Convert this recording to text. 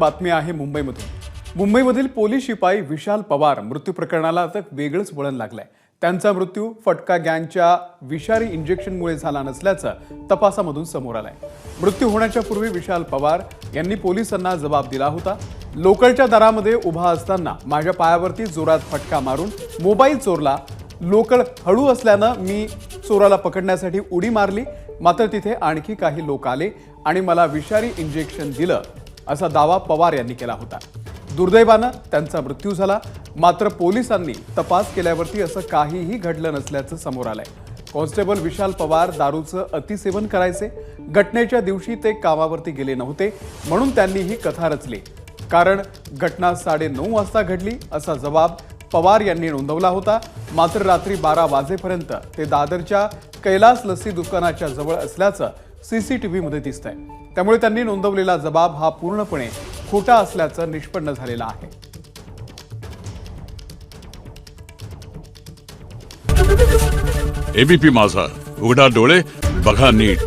बातमी आहे मुंबईमधून. मुंबईमधील पोलीस शिपाई विशाल पवार मृत्यू प्रकरणाला आता वेगळंच वळण लागलंय. त्यांचा मृत्यू फटका गँगच्या विषारी इंजेक्शनमुळे झाला नसल्याचं तपासामधून समोर आलंय. मृत्यू होण्याच्या पूर्वी विशाल पवार यांनी पोलिसांना जबाब दिला होता. लोकलच्या दरामध्ये उभा असताना माझ्या पायावरती जोरात फटका मारून मोबाईल चोरला. लोकल हळू असल्यानं मी चोराला पकडण्यासाठी उडी मारली. मात्र तिथे आणखी काही लोक आले आणि मला विषारी इंजेक्शन दिलं. असा दावा पवार यांनी केला होता. दुर्दैवानं त्यांचा मृत्यू झाला. मात्र पोलिसांनी तपास केल्यावरती असं काहीही घडलं नसल्याचं समोर आलंय. कॉन्स्टेबल विशाल पवार दारूचं अतिसेवन करायचे. घटनेच्या दिवशी ते कामावरती गेले नव्हते म्हणून त्यांनी ही कथा रचली. कारण घटना साडे नऊ वाजता घडली असा जबाब पवार यांनी नोंदवला होता. मात्र रात्री बारा वाजेपर्यंत ते दादरच्या कैलास लस्सी दुकानाच्या जवळ असल्याचं सीसीटीव्हीमध्ये आहे त्यामुळे त्यांनी नोंदवलेला जबाब हा पूर्णपणे खोटा असल्याचं निष्पन्न झालेलं आहे. एबीपी माझा. उघडा डोळे बघा नीट.